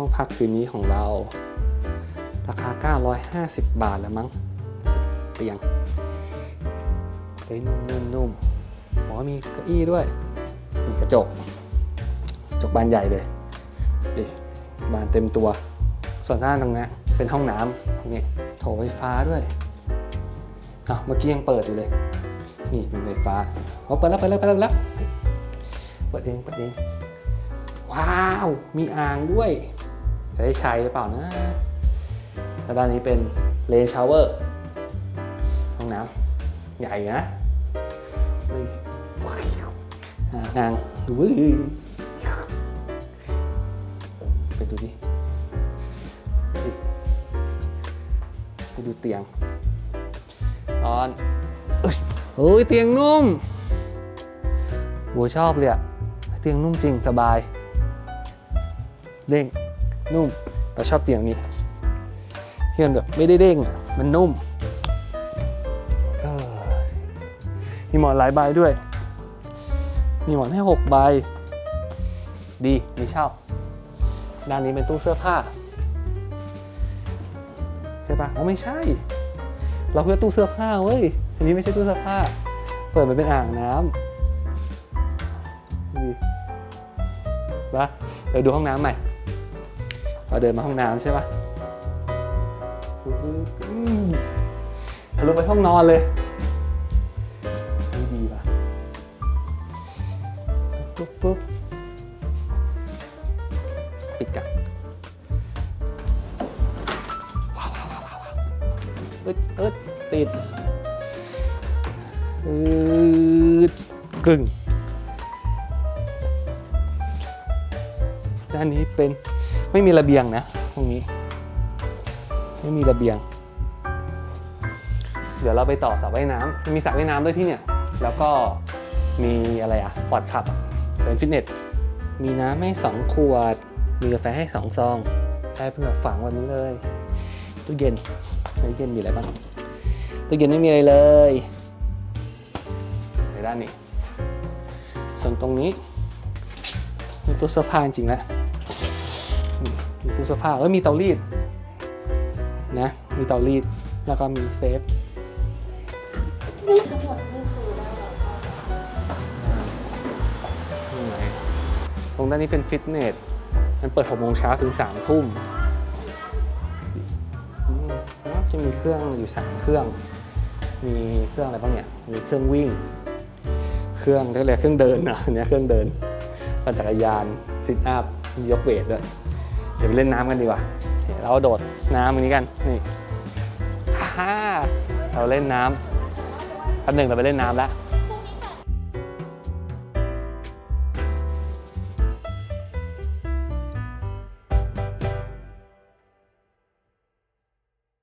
ห้องพักคืนนี้ของเรา ราคา 950 บาทแล้วมั้งเตียงเฮ้ยนุ่มนุ่มนุ่มอ๋อมีเก้าอี้ด้วย มีกระจกกระจกบานใหญ่เลยดิบานเต็มตัว ส่วนด้านตรงนี้เป็นห้องน้ำตรงนี้โถไฟฟ้าด้วยอ้าวเมื่อกี้ยังเปิดอยู่เลย นี่เป็นไฟฟ้าเอาเปิดแล้วเปิดแล้วเปิดแล้วเปิดเองเปิดเองว้าว มีอ่างด้วย จะได้ใช้หรือเปล่านะแล้วด้านนี้เป็นเลนชาวเวอร์ห้องน้ำใหญ่นะเฮ้ยว้างดูเว้ยไปดูดิดิไปดูเตียงนอนเอ้ยโอ้ยเตียงนุ่มโหชอบเลยอะเตียงนุ่มจริงสบาย เด้ง นุ่มเราชอบเตียงนี้ที่มันแบบไม่ได้เด้งอะมันนุ่มมีหมอนหลายใบด้วย มีหมอนให้หกใบ ดีมีเช่า ด้านนี้เป็นตู้เสื้อผ้า ใช่ปะอ๋อไม่ใช่ เราเพื่อตู้เสื้อผ้าเว้ย อันนี้ไม่ใช่ตู้เสื้อผ้า เปิดมันเป็นอ่างน้ำดีปะเดี๋ยวดูห้องน้ำใหม่ เราเดินมาห้องน้ำใช่ปะอืมทะลุไปห้องนอนเลยดีดีป่ะปุ๊บปุ๊บปิดกันว้าวว้าวว้าวว้าวอึดอึดติดอึดกึ่งด้านนี้เป็น ไม่มีระเบียงนะตรงนี้ ไม่มีระเบียง เดี๋ยวเราไปต่อสระว่ายน้ำมีสระว่ายน้ำด้วยที่เนี่ย แล้วก็มีอะไรอะสปอร์ตคลับเป็นฟิตเนส มีน้ำให้สองขวด มีกาแฟให้สองซองได้เป็นแบบฝังวันนี้เลยตู้เย็นตู้เย็นมีอะไรบ้างตู้เย็นไม่มีอะไรเลยในด้านนี้ ส่วนตรงนี้มีตู้เสื้อผ้าจริงแล้ว มีตู้เสื้อผ้าเออมีเตารีดนะมีเตารีดแล้วก็มีเซฟนี่ทั้งหมดนี่คือตรงด้านนี้เป็นฟิตเนส มันเปิด6โมงเช้าถึง3ทุ่ม จะมีเครื่องอยู่ 3 เครื่อง มีเครื่องอะไรบ้างเนี่ย มีเครื่องวิ่ง เครื่องเรียกอะไรเครื่องเดินนะอันเนี้ยเครื่องเดินปั่นจักรยานซิทอัพมียกเวทด้วย เดี๋ยวไปเล่นน้ำกันดีกว่าเดี๋ยวเราโดดน้ำอันนี้กันนี่อ่าเราเล่นน้ำแป๊บหนึ่งเราไปเล่นน้ำแล้ว